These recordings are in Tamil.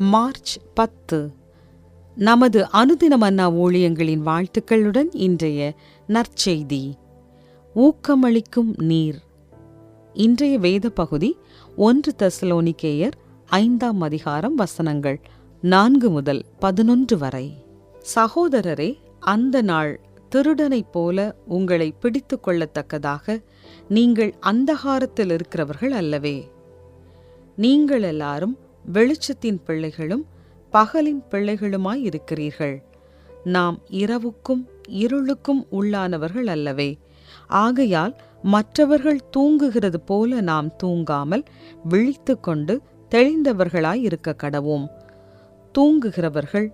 மார்ச் பத்து. நமது அனுதினமன்னா ஊழியங்களின் வாழ்த்துக்களுடன் இன்றைய நற்செய்தி. ஊக்கமளிக்கும் நீர். இன்றைய வேத பகுதி ஒன்று தெசலோனிக்கேயர் ஐந்தாம் அதிகாரம் வசனங்கள் நான்கு முதல் பதினொன்று வரை. சகோதரரே அந்த நாள் திருடனைப் போல உங்களை பிடித்து கொள்ளத்தக்கதாக நீங்கள் அந்தகாரத்தில் இருக்கிறவர்கள் அல்லவே. நீங்கள் எல்லாரும் வெளிச்சத்தின் பிள்ளைகளும் பகலின் பிள்ளைகளுமாய் இருக்கிறீர்கள். நாம் இரவுக்கும் இருளுக்கும் உள்ளானவர்கள் அல்லவே. ஆகையால் மற்றவர்கள் தூங்குகிறது போல நாம் தூங்காமல் விழித்துக்கொண்டு தெளிந்தவர்களாய் இருக்க கடவோம். தூங்குகிறவர்கள்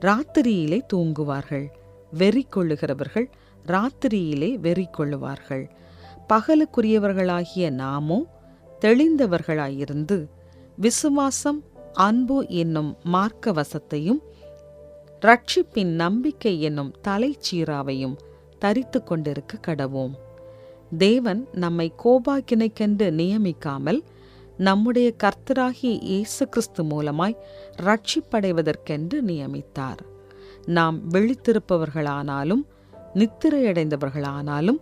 ராத்திரியிலே தூங்குவார்கள். வெறி கொள்ளுகிறவர்கள் ராத்திரியிலே வெறி கொள்ளுவார்கள் பகலுக்குரியவர்களாகிய நாமோ தெளிந்தவர்களாயிருந்து விசுவாசம் அன்பு என்னும் மார்க்கவசத்தையும் ரட்சிப்பின் நம்பிக்கை என்னும் தலைச்சீராவையும் தரித்து கொண்டிருக்க கடவோம். தேவன் நம்மை கோபாக்கினைக்கென்று நியமிக்காமல் நம்முடைய கர்த்தராகிய இயேசு கிறிஸ்து மூலமாய் ரட்சிப்படைவதற்கென்று நியமித்தார். நாம் விழித்திருப்பவர்களானாலும் நித்திரையடைந்தவர்களானாலும்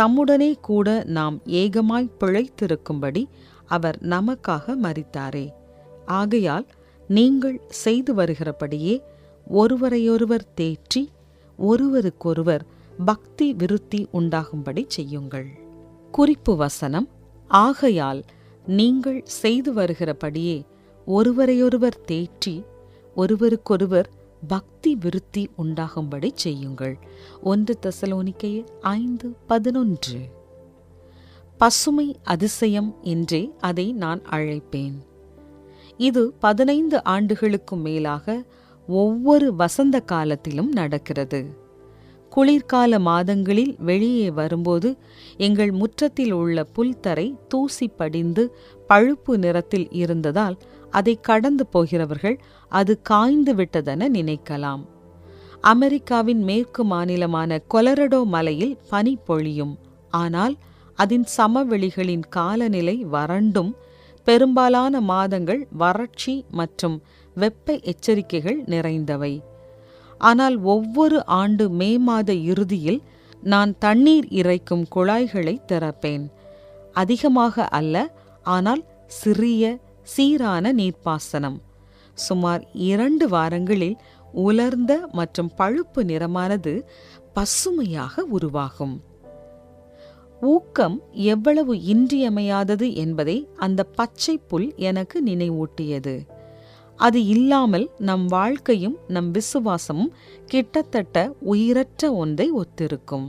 தம்முடனே கூட நாம் ஏகமாய் பிழைத்திருக்கும்படி அவர் நமக்காக மறித்தாரே ஆகையால் நீங்கள் செய்து வருகிறபடியே ஒருவரையொருவர் தேற்றி ஒருவருக்கொருவர் பக்தி விருத்தி உண்டாகும்படி செய்யுங்கள். குறிப்பு வசனம் ஆகையால் நீங்கள் செய்து வருகிறபடியே ஒருவரையொருவர் தேற்றி ஒருவருக்கொருவர் பக்தி விருத்தி உண்டாகும்படி செய்யுங்கள். ஒன்று தெசலோனிக்கையர் ஐந்து பதினொன்று. பசுமை அதிசயம் என்றே அதை நான் அழைப்பேன். இது பதினைந்து ஆண்டுகளுக்கும் மேலாக ஒவ்வொரு வசந்த காலத்திலும் நடக்கிறது. குளிர்கால மாதங்களில் வெளியே வரும்போது எங்கள் முற்றத்தில் உள்ள புல்தரை தூசி படிந்து பழுப்பு நிறத்தில் இருந்ததால் அதை கடந்து போகிறவர்கள் அது காய்ந்து விட்டதென நினைக்கலாம். அமெரிக்காவின் மேற்கு மாநிலமான கொலரடோ மலையில் பனி பொழியும். ஆனால் அதன் சமவெளிகளின் காலநிலை வறண்டும். பெரும்பாலான மாதங்கள் வறட்சி மற்றும் வெப்ப எச்சரிக்கைகள் நிறைந்தவை. ஆனால் ஒவ்வொரு ஆண்டு மே மாத இறுதியில் நான் தண்ணீர் இறைக்கும் குழாய்களை திறப்பேன். அதிகமாக அல்ல ஆனால் சிறிய சீரான நீர்ப்பாசனம். சுமார் இரண்டு வாரங்களில் உலர்ந்த மற்றும் பழுப்பு நிறமானது பசுமையாக உருவாகும். ஊக்கம் எவ்வளவு இன்றியமையாதது என்பதை அந்த பச்சை புல் எனக்கு நினைவூட்டியது. அது இல்லாமல் நம் வாழ்க்கையும் நம் விசுவாசமும் கிட்டத்தட்ட உயிரற்ற ஒன்றை ஒத்திருக்கும்.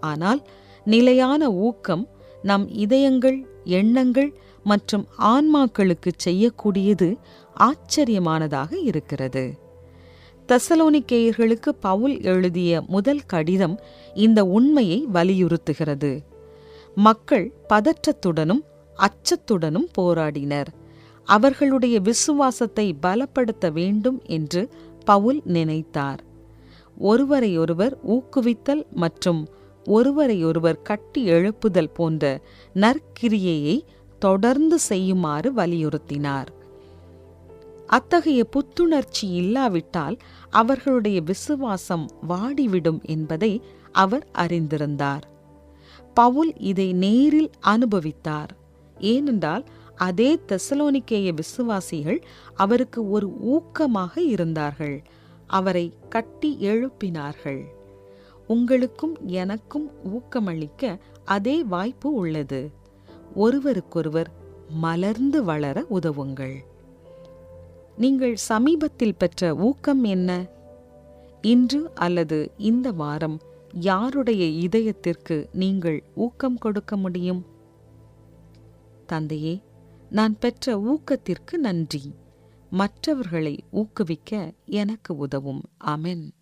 ஆனால் நிலையான ஊக்கம் நம் இதயங்கள் எண்ணங்கள் மற்றும் ஆன்மாக்களுக்கு செய்யக்கூடியது ஆச்சரியமானதாக இருக்கிறது. தசலோனிக்கேயர்களுக்கு பவுல் எழுதிய முதல் கடிதம் இந்த உண்மையை வலியுறுத்துகிறது. மக்கள் பதற்றத்துடனும் அச்சத்துடனும் போராடினர். அவர்களுடைய விசுவாசத்தை பலப்படுத்த வேண்டும் என்று பவுல் நினைத்தார். ஒருவரையொருவர் ஊக்குவித்தல் மற்றும் ஒருவரையொருவர் கட்டி எழுப்புதல் போன்ற நற்கிரியையை தொடர்ந்து செய்யுமாறு வலியுறுத்தினார். அத்தகைய புத்துணர்ச்சி இல்லாவிட்டால் அவர்களுடைய விசுவாசம் வாடிவிடும் என்பதை அவர் அறிந்திருந்தார். பவுல் இதை நேரில் அனுபவித்தார். ஏனென்றால் அதே தெசலோனிக்கேய விசுவாசிகள் அவருக்கு ஒரு ஊக்கமாக இருந்தார்கள். அவரை கட்டி எழுப்பினார்கள். உங்களுக்கும் எனக்கும் ஊக்கமளிக்க அதே வாய்ப்பு உள்ளது. ஒருவருக்கொருவர் மலர்ந்து வளர உதவுங்கள். நீங்கள் சமீபத்தில் பெற்ற ஊக்கம் என்ன? இன்று அல்லது இந்த வாரம் யாருடைய இதயத்திற்கு நீங்கள் ஊக்கம் கொடுக்க முடியும்? தந்தையே நான் பெற்ற ஊக்கத்திற்கு நன்றி. மற்றவர்களை ஊக்குவிக்க எனக்கு உதவும். அமென்